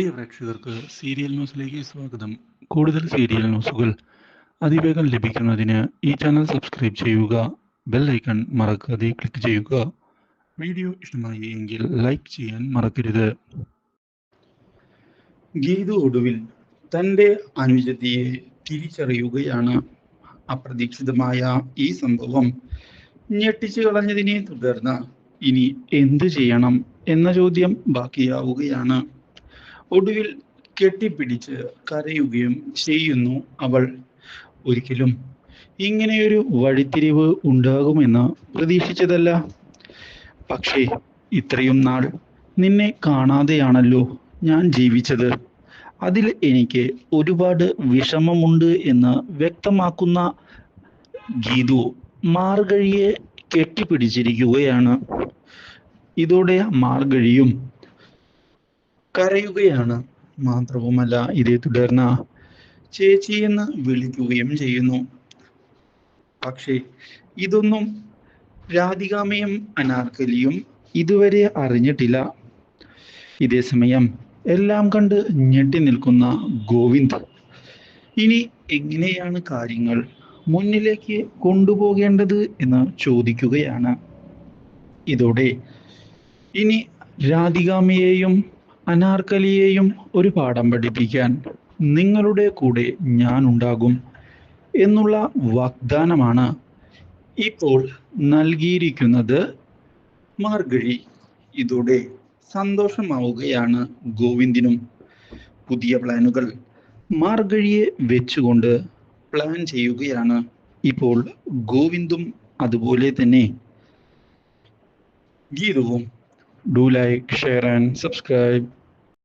പ്രിയ പ്രേക്ഷകർക്ക് സീരിയൽ ന്യൂസിലേക്ക് സ്വാഗതം. കൂടുതൽ സീരിയൽ ന്യൂസുകൾ അതിവേഗം ലഭിക്കുന്നതിന് ഈ ചാനൽ സബ്സ്ക്രൈബ് ചെയ്യുക ബെൽ ഐക്കൺ മറക്കാതെ ക്ലിക്ക് ചെയ്യുക. വീഡിയോ ഇഷ്ടമായി എങ്കിൽ ലൈക്ക് ചെയ്യാൻ മറക്കരുത്. ഗീതു ഒടുവിൽ തന്റെ അനുജതിയെ തിരിച്ചറിയുകയാണ്. അപ്രതീക്ഷിതമായ ഈ സംഭവം ഞെട്ടിച്ചു കളഞ്ഞതിനെ തുടർന്ന് ഇനി എന്തു ചെയ്യണം എന്ന ചോദ്യം ബാക്കിയാവുകയാണ്. ഒടുവിൽ കെട്ടിപ്പിടിച്ച് കരയുകയും ചെയ്യുന്നു അവൾ ഒരിക്കലും. ഇങ്ങനെയൊരു വഴിത്തിരിവ് ഉണ്ടാകുമെന്ന് പ്രതീക്ഷിച്ചതല്ല. പക്ഷേ ഇത്രയും നാൾ നിന്നെ കാണാതെയാണല്ലോ ഞാൻ ജീവിച്ചത്. അതിൽ എനിക്ക് ഒരുപാട് വിഷമമുണ്ട് എന്ന് വ്യക്തമാക്കുന്ന ഗീതു മാർഗഴിയെ കെട്ടിപ്പിടിച്ചിരിക്കുകയാണ്. ഇതോടെ മാർഗഴിയും കരയുകയാണ്. മാത്രവുമല്ല ഇതേ തുടർന്ന് ചേച്ചി എന്ന് വിളിക്കുകയും ചെയ്യുന്നു. പക്ഷേ ഇതൊന്നും രാധികാമയും അനാർക്കലിയും ഇതുവരെ അറിഞ്ഞിട്ടില്ല. ഇതേ സമയം എല്ലാം കണ്ട് ഞെട്ടി നിൽക്കുന്ന ഗോവിന്ദ് ഇനി എങ്ങനെയാണ് കാര്യങ്ങൾ? മുന്നിലേക്ക് കൊണ്ടുപോകേണ്ടത്? എന്ന് ചോദിക്കുകയാണ്. ഇതോടെ ഇനി രാധികാമയെയും അനാർക്കലിയെയും ഒരു പാഠം പഠിപ്പിക്കാൻ നിങ്ങളുടെ കൂടെ ഞാൻ ഉണ്ടാകും എന്നുള്ള വാഗ്ദാനമാണ് ഇപ്പോൾ നൽകിയിരിക്കുന്നത് മാർഗഴി. ഇതോടെ സന്തോഷമാവുകയാണ് ഗോവിന്ദിനും. പുതിയ പ്ലാനുകൾ മാർഗഴിയെ വെച്ചുകൊണ്ട് പ്ലാൻ ചെയ്യുകയാണ് ഇപ്പോൾ ഗോവിന്ദും അതുപോലെ തന്നെ. ഗീതവും. Do like share and subscribe.